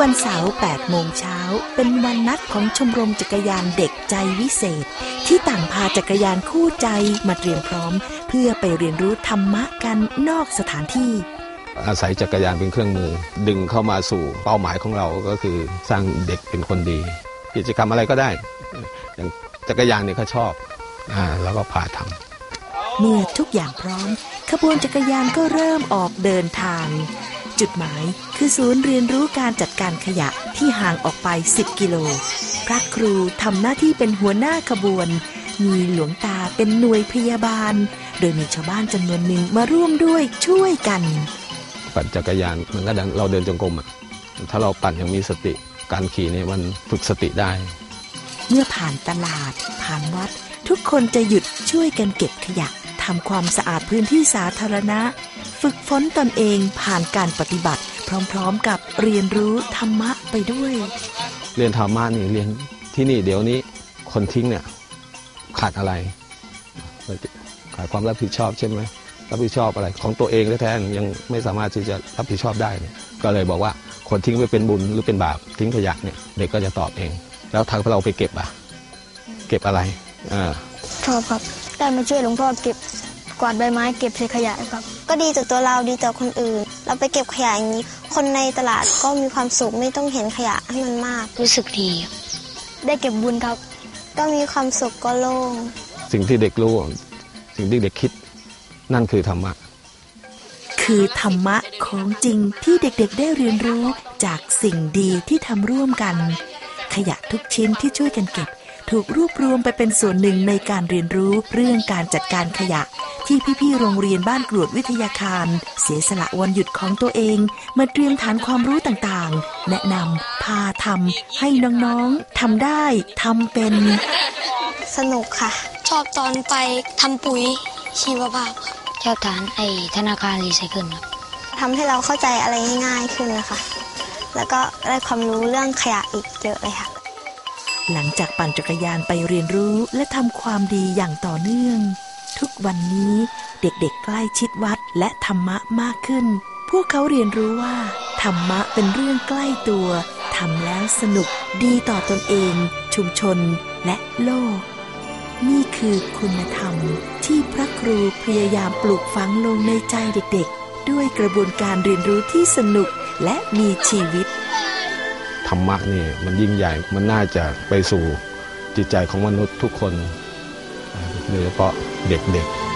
วันเสาร์8โมงเช้า เป็นวันนัดของชมรมจักรยานเด็กใจวิเศษ ที่ต่างพาจักรยานคู่ใจมาเตรียมพร้อม เพื่อไปเรียนรู้ธรรมะกันนอกสถานที่ อาศัยจักรยานเป็นเครื่องมือ ดึงเข้ามาสู่เป้าหมายของเราก็คือสร้างเด็กเป็นคนดี กิจกรรมอะไรก็ได้ อย่างจักรยานเนี่ยเขาชอบอ่าแล้วก็พาทำเมื่อทุกอย่างพร้อม ขบวนจักรยานก็เริ่มออกเดินทาง จุดหมายคือศูนย์เรียนรู้การจัดการขยะที่ห่างออกไป 10 กิโล พระครูทำหน้าที่เป็นหัวหน้าขบวน มีหลวงตาเป็นหน่วยพยาบาล โดยมีชาวบ้านจำนวนหนึ่งมาร่วมด้วยช่วยกัน ปั่นจักรยานมันก็ดังเราเดินจงกรมอะถ้าเราปั่นอย่างมีสติการขี่เนี่ยมันฝึกสติได้ เมื่อผ่านตลาด ผ่านวัด ทุกคนจะหยุดช่วยกันเก็บขยะ ทำความสะอาดพื้นที่สาธารณะ ฝึกฝนตนเองผ่านการปฏิบัติ พร้อมๆกับเรียนรู้ธรรมะไปด้วย เรียนธรรมะนี่เรียนที่นี่เดี๋ยวนี้คนทิ้งเนี่ยขาดอะไรขาดความรับผิดชอบใช่ไหมรับผิดชอบอะไร ของตัวเองแท้ๆยังไม่สามารถที่จะรับผิดชอบได้เนี่ยก็เลยบอกว่าคนทิ้งไปเป็นบุญหรือเป็นบาปทิ้งขยะเนี่ยเด็กก็จะตอบเอง แล้วทางเราไปเก็บอะ เก็บอะไรอ่าชอบครับ ได้มาช่วยหลวงพ่อเก็บกวาดใบไม้เก็บเศษขยะครับ ก็ดีต่อตัวเราดีต่อคนอื่น เราไปเก็บขยะอย่างนี้ คนในตลาดก็มีความสุขไม่ต้องเห็นขยะให้มันมาก รู้สึกดีครับได้เก็บบุญครับ ก็มีความสุขก็โล่ง สิ่งที่เด็กรู้ สิ่งที่เด็กคิด นั่นคือธรรมะ คือธรรมะของจริงที่เด็กๆได้เรียนรู้จากสิ่งดีที่ทำร่วมกัน ขยะทุกชิ้นที่ช่วยกันเก็บ ถูกรวบรวมไปเป็นส่วนหนึ่งในการเรียนรู้เรื่องการจัดการขยะ ที่พี่ๆโรงเรียนบ้านกรวดวิทยาคาร เสียสละวันหยุดของตัวเอง มาเตรียมฐานความรู้ต่างๆ แนะนำพาทำให้น้องๆทำได้ทำเป็น สนุกค่ะ ชอบตอนไปทำปุ๋ยชีวภาพครับชอบฐานไอธนาคารรีไซเคิลครับทำให้เราเข้าใจอะไรง่ายๆขึ้นนะคะ แล้วก็ได้ความรู้เรื่องขยะอีกเยอะเลยค่ะ หลังจากปั่นจักรยานไปเรียนรู้และทำความดีอย่างต่อเนื่อง ทุกวันนี้เด็กๆใกล้ชิดวัดและธรรมะมากขึ้น พวกเขาเรียนรู้ว่า ธรรมะเป็นเรื่องใกล้ตัวทำแล้วสนุกดีต่อตนเอง ชุมชนและโลก นี่คือคุณธรรมที่พระครูพยายามปลูกฝังลงในใจเด็กๆ ด้วยกระบวนการเรียนรู้ที่สนุกและมีชีวิต ธรรมะนี่มันยิ่งใหญ่มันน่าจะไปสู่จิตใจของมนุษย์ทุกคนโดยเฉพาะเด็กๆ